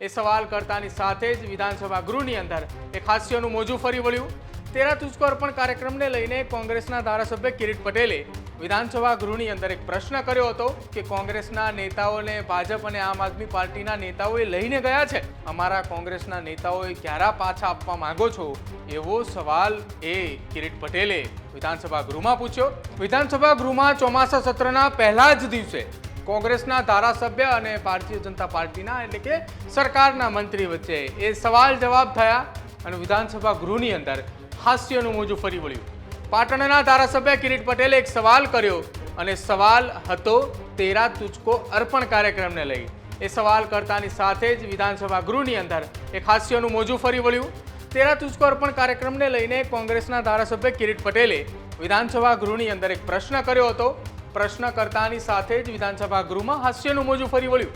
એ સવાલ કરતાની સાથે જ વિધાનસભા ગૃહની અંદર એક હાસ્યનું મોજું ફરી વળ્યું. તેરા તુજકો અર્પણ કાર્યક્રમને લઈને કોંગ્રેસના ધારાસભ્ય કિરીટ પટેલે વિધાનસભા ગૃહની અંદર એક પ્રશ્ન કર્યો હતો કે કોંગ્રેસના નેતાઓને ભાજપ અને આમ આદમી પાર્ટીના નેતાઓએ લઈને ગયા છે. અમારા કોંગ્રેસના નેતાઓએ ક્યારા પાછા આપવા માંગો છો? એવો સવાલ એ કિરીટ પટેલે વિધાનસભા ગૃહમાં પૂછ્યો. વિધાનસભા ગૃહમાં ચોમાસા સત્રના પહેલા જ દિવસે કોંગ્રેસના ધારાસભ્ય અને ભારતીય જનતા પાર્ટીના, એટલે કે સરકારના મંત્રી વચ્ચે એ સવાલ જવાબ થયા અને વિધાનસભા ગૃહની અંદર હાસ્યનું મોજું ફરી વળ્યું. પાટણના ધારાસભ્ય કિરીટ પટેલે એક સવાલ કર્યો અને સવાલ હતો તેરા તુચકો અર્પણ કાર્યક્રમને લઈ. એ સવાલ કરતાની સાથે જ વિધાનસભા ગૃહની અંદર એક હાસ્યનું મોજું ફરી વળ્યું. તેરા તુચકો અર્પણ કાર્યક્રમને લઈને કોંગ્રેસના ધારાસભ્ય કિરીટ પટેલે વિધાનસભા ગૃહની અંદર એક પ્રશ્ન કર્યો હતો. પ્રશ્ન કરતાની સાથે જ વિધાનસભા ગૃહમાં હાસ્યનું મોજું ફરી વળ્યું.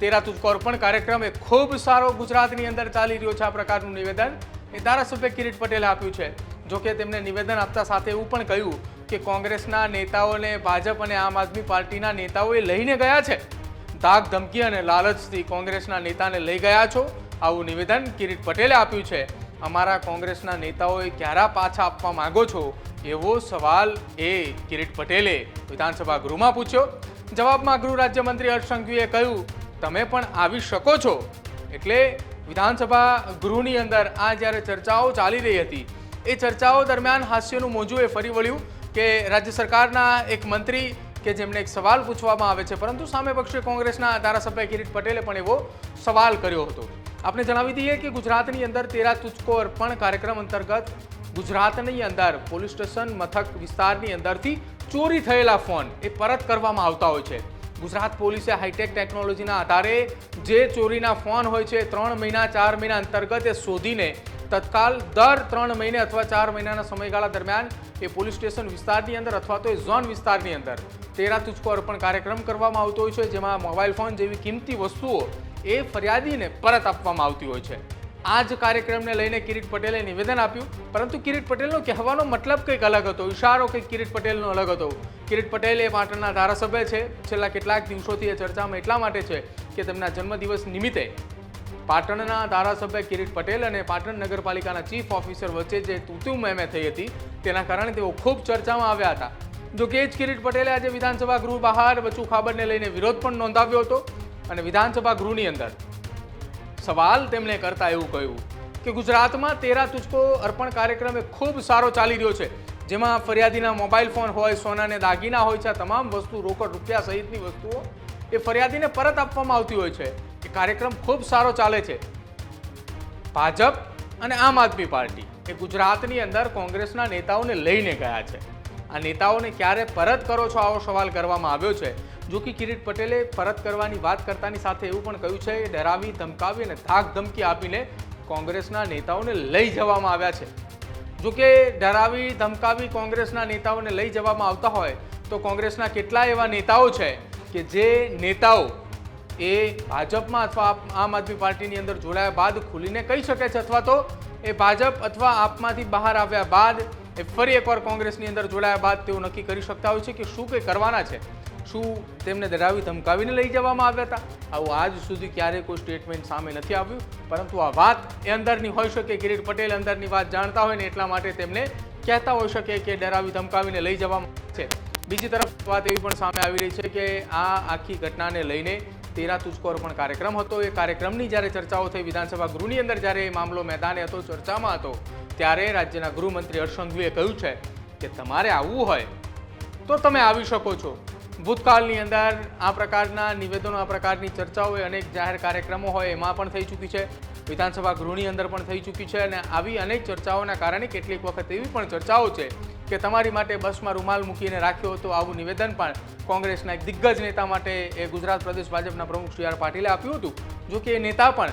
તેરા તુજકો પણ કાર્યક્રમ એ ખૂબ સારો ગુજરાતની અંદર ચાલી રહ્યો છે આ પ્રકારનું નિવેદન. એ ધારાસભ્ય કિરીટ પટેલે આપ્યું છે. જોકે તેમણે નિવેદન આપતા સાથે એવું પણ કહ્યું કે કોંગ્રેસના નેતાઓને ભાજપ અને આમ આદમી પાર્ટીના નેતાઓએ લઈને ગયા છે. ધાક ધમકી અને લાલચથી કોંગ્રેસના નેતાને લઈ ગયા છો. આવું નિવેદન કિરીટ પટેલે આપ્યું છે. અમારા કોંગ્રેસના નેતાઓએ ક્યારા પાછા આપવા માંગો છો? એવો સવાલ એ કિરીટ પટેલે વિધાનસભા ગૃહમાં પૂછ્યો. જવાબમાં ગૃહ રાજ્યમંત્રી હર્ષ સંઘવીએ કહ્યું, તમે પણ આવી શકો છો. એટલે વિધાનસભા ગૃહની અંદર આ જ્યારે ચર્ચાઓ ચાલી રહી હતી, એ ચર્ચાઓ દરમિયાન હાસ્યનું મોજું એ ફરી વળ્યું કે રાજ્ય સરકારના એક મંત્રી કે જેમને એક સવાલ પૂછવામાં આવે છે, પરંતુ સામે પક્ષે કોંગ્રેસના ધારાસભ્ય કિરીટ પટેલે પણ એવો સવાલ કર્યો હતો. આપણે જણાવી દઈએ કે ગુજરાતની અંદર તેરા તુચકો અર્પણ કાર્યક્રમ અંતર્ગત ગુજરાતની અંદર પોલીસ સ્ટેશન મથક વિસ્તારની અંદરથી ચોરી થયેલા ફોન એ પરત કરવામાં આવતા હોય છે. ગુજરાત પોલીસે હાઈટેક ટેકનોલોજીના આધારે જે ચોરીના ફોન હોય છે, ત્રણ મહિના, ચાર મહિના અંતર્ગત એ શોધીને તત્કાલ દર ત્રણ મહિને અથવા ચાર મહિનાના સમયગાળા દરમિયાન એ પોલીસ સ્ટેશન વિસ્તારની અંદર અથવા તો એ ઝોન વિસ્તારની અંદર તેરા તુચકો અર્પણ કાર્યક્રમ કરવામાં આવતો હોય છે, જેમાં મોબાઈલ ફોન જેવી કિંમતી વસ્તુઓ એ ફરિયાદીને પરત આપવામાં આવતી હોય છે. આ જ કાર્યક્રમને લઈને કિરીટ પટેલે નિવેદન આપ્યું. પરંતુ કિરીટ પટેલનો કહેવાનો મતલબ કંઈક અલગ હતો. ઇશારો કંઈક કિરીટ પટેલનો અલગ હતો. કિરીટ પટેલ એ પાટણના ધારાસભ્ય છે. છેલ્લા કેટલાક દિવસોથી એ ચર્ચામાં એટલા માટે છે કે તેમના જન્મદિવસ નિમિત્તે પાટણના ધારાસભ્ય કિરીટ પટેલ અને પાટણ નગરપાલિકાના ચીફ ઓફિસર વચ્ચે જે તૂતુ મેમે થઈ હતી, તેના કારણે તેઓ ખૂબ ચર્ચામાં આવ્યા હતા. જો કે જ કિરીટ પટેલે આજે વિધાનસભા ગૃહ બહાર બચુ ખાબરને લઈને વિરોધ પણ નોંધાવ્યો હતો. અને વિધાનસભા ગૃહની અંદર. સવાલ તેમણે કરતા એવું કહ્યું કે ગુજરાતમાં તેરા તુચકો અર્પણ કાર્યક્રમ એ ખૂબ સારો ચાલી રહ્યો છે. જેમાં ફરિયાદીના મોબાઈલ ફોન હોય, સોનાને દાગીના હોય છે તમામ વસ્તુ રોકડ રૂપિયા સહિતની વસ્તુઓ એ ફરિયાદીને પરત આપવામાં આવતી હોય છે એ કાર્યક્રમ ખૂબ સારો ચાલે છે. ભાજપ અને આમ આદમી પાર્ટી એ ગુજરાતની અંદર કોંગ્રેસના નેતાઓને લઈને ગયા છે. આ નેતાઓને ક્યારે પરત કરો છો આવો સવાલ કરવામાં આવ્યો છે. જો કે કિરીટ પટેલે પરત કરવાની વાત કરતાની સાથે એવું પણ કહ્યું છે કે ડરાવી, ધમકાવી અને ધાક ધમકી આપીને કોંગ્રેસના નેતાઓને લઈ જવામાં આવ્યા છે. જો કે ડરાવી, ધમકાવી કોંગ્રેસના નેતાઓને લઈ જવામાં આવતા હોય, તો કોંગ્રેસના કેટલા એવા નેતાઓ છે કે જે નેતાઓ એ ભાજપમાં અથવા આમ આદમી પાર્ટીની અંદર જોડાયા બાદ ખુલીને કહી શકે છે, અથવા તો એ ભાજપ અથવા આપમાંથી બહાર આવ્યા બાદ એ ફરી એકવાર કોંગ્રેસની અંદર જોડાયા બાદ તેઓ નક્કી કરી શકતા હોય છે કે શું કંઈ કરવાના છે. શું તેમને ડરાવી ધમકાવીને લઈ જવામાં આવ્યા હતા? આવું આજ સુધી ક્યારેય કોઈ સ્ટેટમેન્ટ સામે નથી આવ્યું. પરંતુ આ વાત એ અંદરની હોઈ શકે કિરીટ પટેલ અંદરની વાત જાણતા હોય ને એટલા માટે તેમને કહેતા હોઈ શકે કે ડરાવી ધમકાવીને લઈ જવામાં છે. બીજી તરફ વાત એવી પણ સામે આવી રહી છે કે આ આખી ઘટનાને લઈને તેરા તુજકોર પણ કાર્યક્રમ હતો. એ કાર્યક્રમની જ્યારે ચર્ચાઓ થઈ વિધાનસભા ગૃહની અંદર જ્યારે એ મામલો મેદાને હતો, ચર્ચામાં હતો, ત્યારે રાજ્યના ગૃહમંત્રી હર્ષ સંઘવીએ કહ્યું છે કે તમારે આવવું હોય તો તમે આવી શકો છો. ભૂતકાળની અંદર આ પ્રકારના નિવેદનો, આ પ્રકારની ચર્ચાઓ હોય અનેક જાહેર કાર્યક્રમો હોય એમાં પણ થઈ ચૂકી છે. વિધાનસભા ગૃહની અંદર પણ થઈ ચૂકી છે અને આવી અનેક ચર્ચાઓના કારણે કેટલીક વખત એવી પણ ચર્ચાઓ છે કે તમારી માટે બસમાં રૂમાલ મૂકીને રાખ્યો હતો આવું નિવેદન પણ કોંગ્રેસના એક દિગ્ગજ નેતા માટે એ ગુજરાત પ્રદેશ ભાજપના પ્રમુખ સી આર પાટીલે આપ્યું હતું. જો કે એ નેતા પણ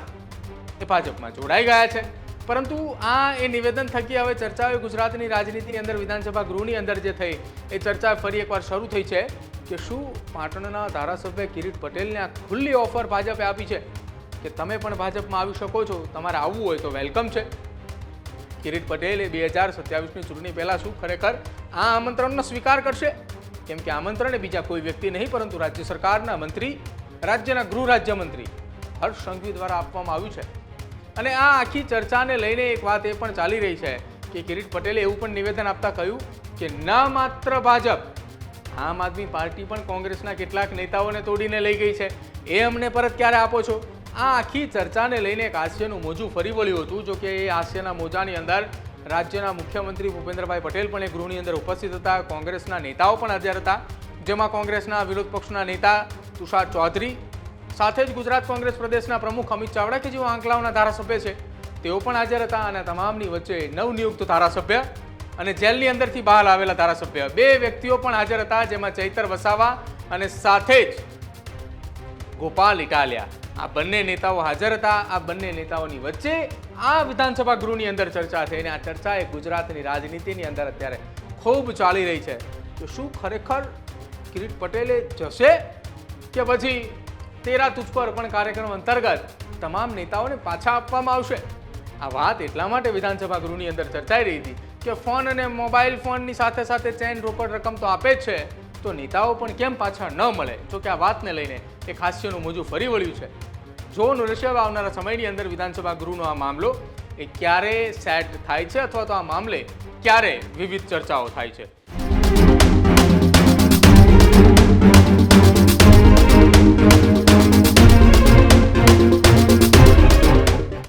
એ ભાજપમાં જોડાઈ ગયા છે. પરંતુ આ એ નિવેદન થકી હવે ચર્ચાઓ ગુજરાતની રાજનીતિની અંદર, વિધાનસભા ગૃહની અંદર જે થઈ, એ ચર્ચા ફરી એકવાર શરૂ થઈ છે. કે શું પાટણના ધારાસભ્ય કિરીટ પટેલને આ ખુલ્લી ઓફર ભાજપે આપી છે? કે તમે પણ ભાજપમાં આવી શકો છો, તમારે આવવું હોય તો વેલકમ છે. કિરીટ પટેલે બે હજાર સત્યાવીસની ચૂંટણી પહેલાં શું ખરેખર આ આમંત્રણનો સ્વીકાર કરશે? કેમ કે આમંત્રણ બીજા કોઈ વ્યક્તિ નહીં, પરંતુ રાજ્ય સરકારના મંત્રી, રાજ્યના ગૃહ રાજ્યમંત્રી હર્ષ સંઘવી દ્વારા આપવામાં આવ્યું છે. અને આ આખી ચર્ચાને લઈને એક વાત એ પણ ચાલી રહી છે કે કિરીટ પટેલે એવું પણ નિવેદન આપતા કહ્યું કે ન માત્ર ભાજપ આમ આદમી પાર્ટી પણ કોંગ્રેસના કેટલાક નેતાઓને તોડીને લઈ ગઈ છે. એ અમને પરત ક્યારે આપો છો? આ આખી ચર્ચાને લઈને એક હાસ્યનું મોજું ફરી વળ્યું હતું જોકે એ હાસ્યના મોજાની અંદર રાજ્યના મુખ્યમંત્રી ભૂપેન્દ્રભાઈ પટેલ પણ એ ગૃહની અંદર ઉપસ્થિત હતા, કોંગ્રેસના નેતાઓ પણ હાજર હતા, જેમાં કોંગ્રેસના વિરોધ પક્ષના નેતા તુષાર ચૌધરી, સાથે જ ગુજરાત કોંગ્રેસ પ્રદેશના પ્રમુખ અમિત ચાવડા કે જેઓ આંકલાઓના ધારાસભ્ય છે, તેઓ પણ હાજર હતા અને તમામની વચ્ચે નવનિયુક્ત ધારાસભ્ય અને જેલની અંદરથી બહાર આવેલા ધારાસભ્ય. બે વ્યક્તિઓ પણ હાજર હતા, જેમાં ચૈતર વસાવા અને સાથે જ ગોપાલ ઇટાલિયા. આ બંને નેતાઓ હાજર હતા. આ બંને નેતાઓની વચ્ચે આ વિધાનસભા ગૃહની અંદર ચર્ચા થઈ અને આ ચર્ચા એ ગુજરાતની રાજનીતિની અંદર અત્યારે ખૂબ ચાલી રહી છે. તો શું ખરેખર કિરીટ પટેલે જશે કે પછી તેરા તુજ પર પણ કાર્યક્રમ અંતર્ગત તમામ નેતાઓને પાછા આપવામાં આવશે? આ વાત એટલા માટે વિધાનસભા ગૃહની અંદર ચર્ચાઈ રહી હતી. કે ફોન અને મોબાઈલ ફોનની સાથે સાથે ચેન રોકડ રકમ તો આપે જ છે. તો નેતાઓ પણ કેમ પાછા ન મળે? તો કે આ વાતને લઈને એક હાસ્યનું મોજું ફરી વળ્યું છે. જો રહેશે આવનારા સમયની અંદર વિધાનસભા ગૃહનો આ મામલો, એ ક્યારે સેટ થાય છે અથવા તો આ મામલે ક્યારે વિવિધ ચર્ચાઓ થાય છે?